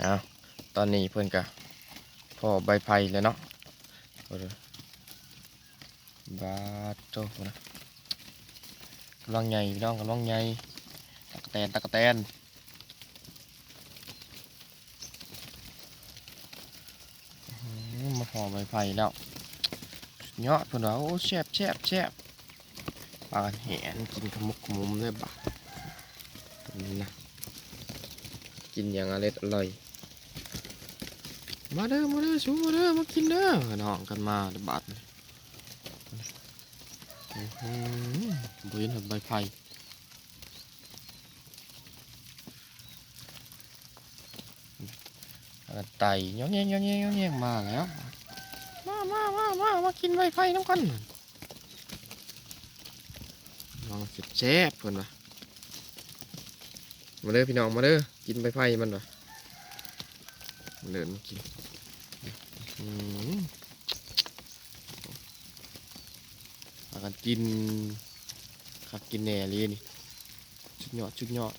เอาตอนนี้เพื่อนกะพอใบไผ่เลยเนาะเอาเด้อบาดโตนะกำลังใหญ่พี่น้องกำลังใหญ่ตะกแตนตะกแตนมาพอใบไผ่แล้วสุดยอดเพื่อนว่าโอ้แซ่บแซ่บแซ่บปลาแหนกินขมุกขมุมเลยบักนี่นะกินอย่างอร่อยอร่อย มาเด้อมาเด้อชูมาเด้อมากินเด้อน้องกันมาเดบาดนี่อื้อหือบุญห็นใบไผ่แล้วก็ไต่ย้อนแยงย้อนแยงย้อนแยงมาแล้ว มามามามามากินใบไผ่น้ำกันลองสิแซ่บเพิ่นวะมาเด้อพี่น้องมาเด้อกินใบไผ่มันวะ มาเดินกินอากันกินขักกินแหน่เลยนี่ชุดยอดชุดยอด